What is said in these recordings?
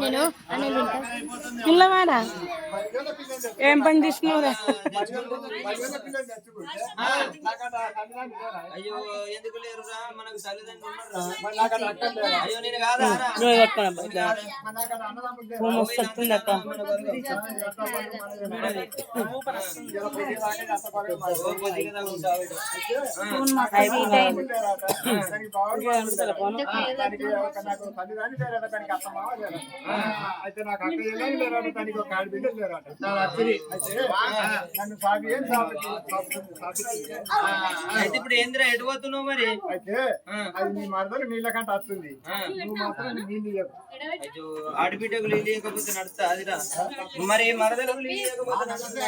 నేను పిల్లవాడా ఏం పని చేసినవురా అయ్యో ఎందుకు లేరురా మనకు తల్లిదండ్రులు అయ్యో నేను అయితే నాకు అక్క వెళ్ళని లేరాట దానికి ఒక ఆడి బిడ్డలు లేరాట అయితే నన్ను సాగి ఏం అయితే ఇప్పుడు ఏందిరా మరి అయితే అది నీ మరదలు నీళ్ళ కంట వస్తుంది నువ్వు మాత్రం నీళ్ళు ఇవ్వకు. అయ్యో ఆడబిడ్డకు నీళ్ళు లేకపోతే నడుస్తా అదిరా. మరి మరదలకు నీళ్ళు లేకపోతే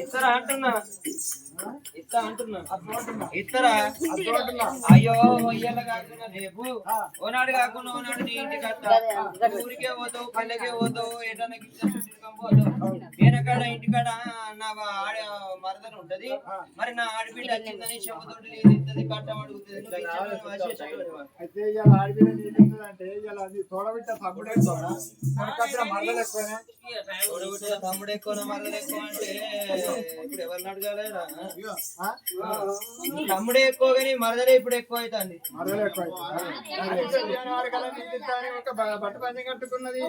ఇస్తారా అంటున్నా? ఇస్తా అంటున్నా. ఇస్తారా అయ్యో ఇయ్యాల కాకుండా రేపు. ఓనాడు కాకుండా ఓనాడు నీ ఇంటికి వస్తా. ఊరికే పోతావు పల్లెకే పోతావు ఏదైనా పోతావు. నేనకాడ ఇంటికాడ నా ఆడ మరదలు ఉంటది. మరి నా ఆడబిడ్డ వచ్చిందని చెప్పతోటి నీళ్ళు ఇస్తుంది కట్టం. అయితే ఇవాళ ఆడిపిల్ల నీళ్ళు ఇస్తుందంటే ఇవాళ అది తోడబిట్ట తమ్ముడే తోడ ఎక్కువ మరదలు ఎక్కువ అంటే ఇప్పుడు ఎవరిని అడగాలేరా? ఆ? తమ్ముడే ఎక్కువ కానీ మరదలే ఇప్పుడు ఎక్కువ అవుతుంది. మరదలు ఎక్కువ బట్ట పంచం కట్టుకున్నది.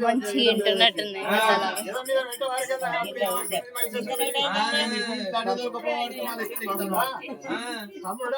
మంచి ఇష్టం కదా. తమ్ముడా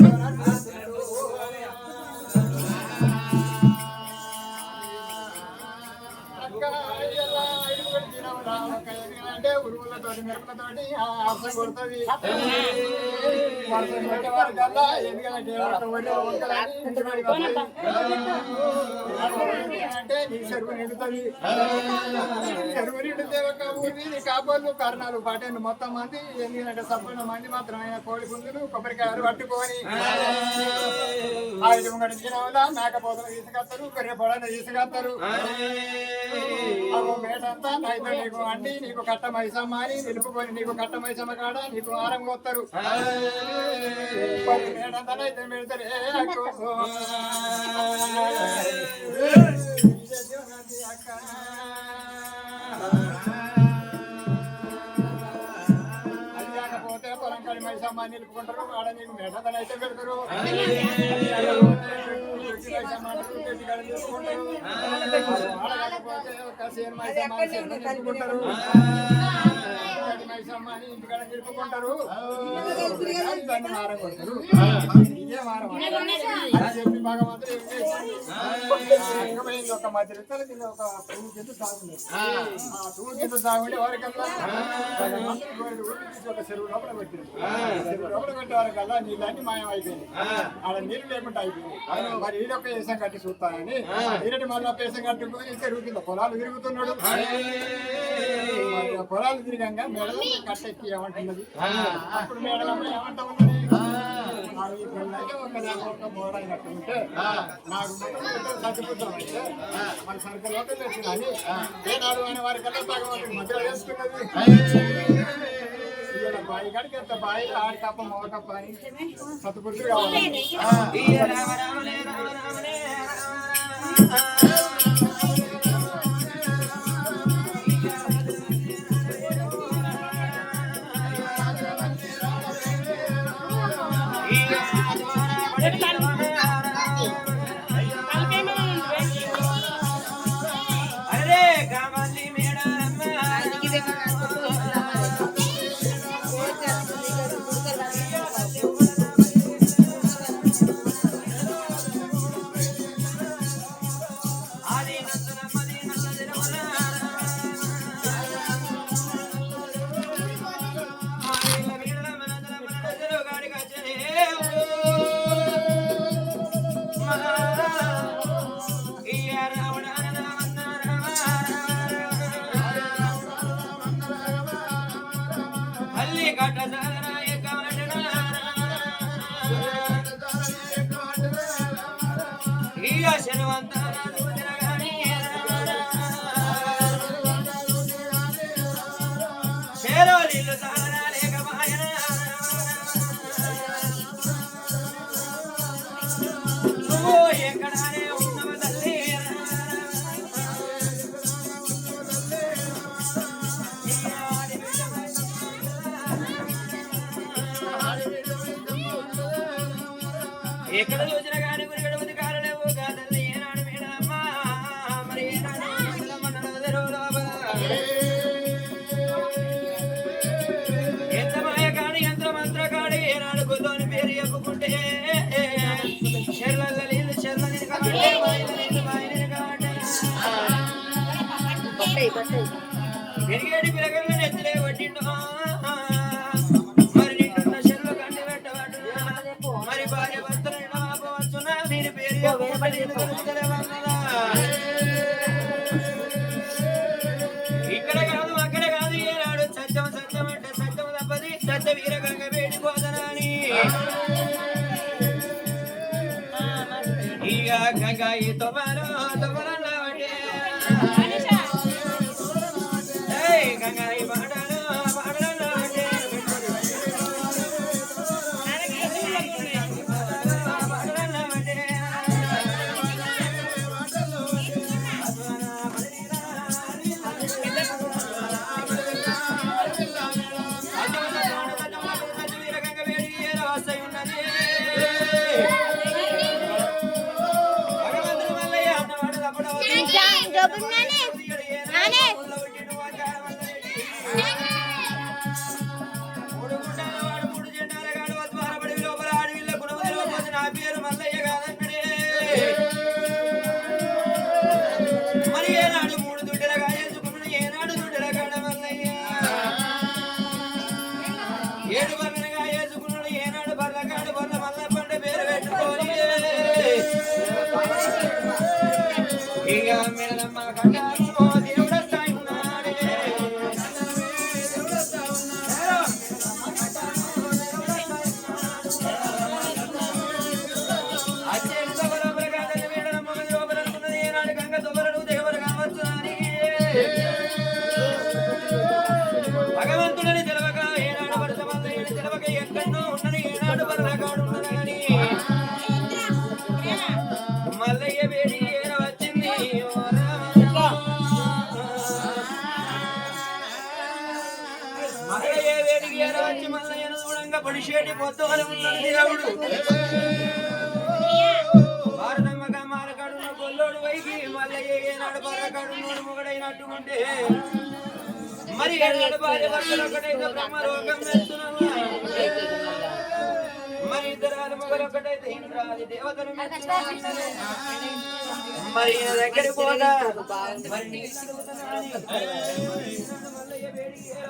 అర్థం కొడుతుంది వారికల్లా ఎందుకంటే. అంటే నీ చెరువు నిండుతుంది చెరువు నిండితే ఒక ఊరి నీ కాపాళ్ళు కారణాలు పాటేను మొత్తం మంది ఎందుకంటే సంపూర్ణ మంది మాత్రమైన కోడి పుంజులు కొబ్బరికాయలు పట్టుకొని ఐదు గడిచిన వల్ల మేకపోతలు తీసుకొస్తారు గొర్రె పొడని తీసుకొస్తారు మేటంతా నైతే నీకు అండి నీకు కట్ట మైసమ్మ అని నిలుపుకొని నీకు కట్ట మైసమ్మ కాడ నీకు ఆరం కొత్తారు. మైసమ్మ నిలుపుకుంటారు ఆడ నీకు మేటంతా నైతే పెడతారు చెప్పి భగవంతుడు ఏం చేశాడు? ఆ అంగమైంది ఒక మధ్య రెక్కల కింద ఒక పువ్వు కింద సాగుంది ఆ పువ్వు కింద సాగుంటే వారికల్లా ఒక చెరువు లోపల పెట్టింది చెరువు లోపల పెట్టే వారికల్లా నీళ్ళన్నీ మాయం అయిపోయింది ఆడ నీళ్ళు లేకుండా అయిపోయింది మరి ఈడొక్క వేసం కట్టి చూస్తానని ఈరటి మళ్ళా పేసం కట్టుకొని చెరువు కింద పొలాలు తిరుగుతున్నాడు పొలాలు తిరిగాక మెడలో కట్టెక్కి ఏమంటున్నది. అప్పుడు మేడలమ్మ ఏమంటా ఉన్నది? మన సరుకు లోపల తెచ్చినని ఏనాడు అనే వారి కల్లా భగవంతుడి మధ్యలో వేసుకున్నది. బాయి కాడికి ఎంత బాయి? ఆడి కప్ప మొగ కప్ప అని సతుపురుషుడు కావాలి. ఎక్కడ చూసిన కానీ పెరిగేటి పిలకలను నెత్తిలే పట్టిండు. మరి కంటి పెట్టబట్టు మరి భార్య భర్తలు ఆపవచ్చునా? మీరు పేరు? ఇక్కడ కాదు అక్కడ కాదు ఏనాడు సత్యం సత్యం అంటే సత్యం తప్పది. సత్య వీరగంగ వేడిపోదనని ఇక గంగ ఈ మరి మల్లయ్యను చూడంగా పడిషేటి పొత్తువలు ఉన్నాడు దేవుడు భారతమ్మ మారకాడున్న కొల్లోడు వైకి మల్లయ్య ఏనాడు బర్రకాడున్నోడు మొగడైనట్టు ఉంటే. మరి ఏనాడు భార్య భర్తలు ఒకటైతే బ్రహ్మ లోకం మరి ఇద్దరు మొగలు ఒకటైతే ఇంద్రాది దేవతలు మరి ఈయన దగ్గరికి పోగా మరి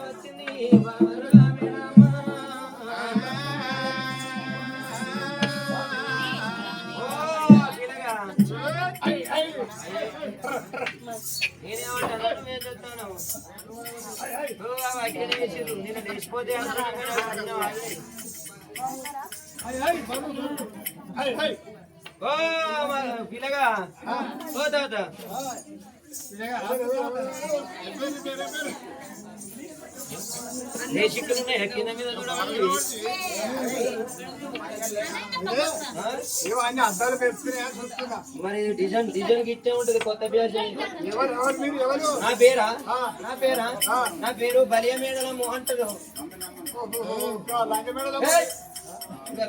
వచ్చింది? నేనేమంటాను నేను చెప్తాను ఓ నేను లేచిపోతే అంటున్నాను ఓ పిల్లగా ఓ నే చిక్కులు ఉన్నాయి కింద మీద చూడమండి ఆ? ఏవో అన్ని అద్దాలు పెట్టుకుని చూస్తున్నా మరి డిజైన్ డిజైన్ గిట్టే ఉంటది కొత్త నా పేరా. నా పేరా నా పేరు బలియ మేడలో ఏయ్! ఇంకా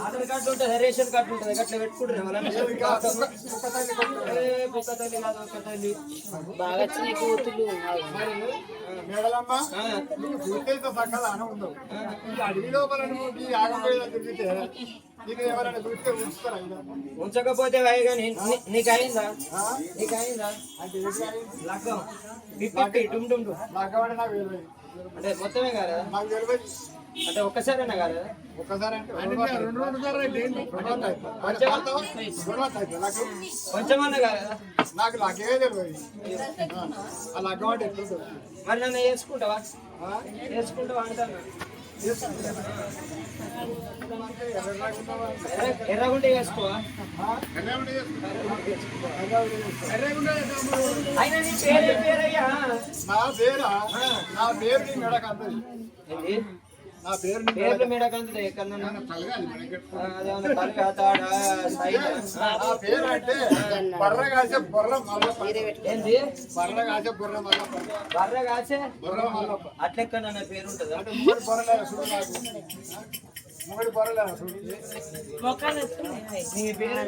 ఆధార్ కార్డు ఉంటుంది రేషన్ కార్డు ఉంటుంది పెట్టుకుంటారు బాగా వచ్చినాయి కూతులు? ఉంచకపోతే కానీ నీ- నీకు అయిందా? ఆ? నీకు అయిందా? అంటే ఏంటి? అని? లగ్గం డుమ్ డుమ్ డుమ్. నాకు అంటే మొత్తమే కాదా? అంటే ఒక్కసారైనా కాదా? ఒక్కసారి కొంచెమన్నా కాదా? నాకు నాకే తెలియదు. ఆ లగ్గం అంటే ఎట్లుంటుంది మరి నన్ను వేసుకుంటావా? వేసుకుంటూ అంటాను? ఎర్రగుంటే వేసుకో ఎర్రగుంటే చేసుకో. ఎర్రగుంటే చేసుకో. అయినా నీ పేరు పేరయ్యా నా పేరా నా పేరు నీ మెడకు పేర్లు ఎక్కడన్నా నా పేరు అంటే బర్ర కాసే బుర్ర మల్లప్ప ఏంది? బర్ర కాసే బుర్ర మల్లప్ప బర్ర కాసే బుర్ర మల్లప్ప అట్లెక్క నా పేరు ఉంటుందా అంటే మూడు బొరలేరా చూడు నాకు? మూడు బొరలేరా చూడు? నీ పేరు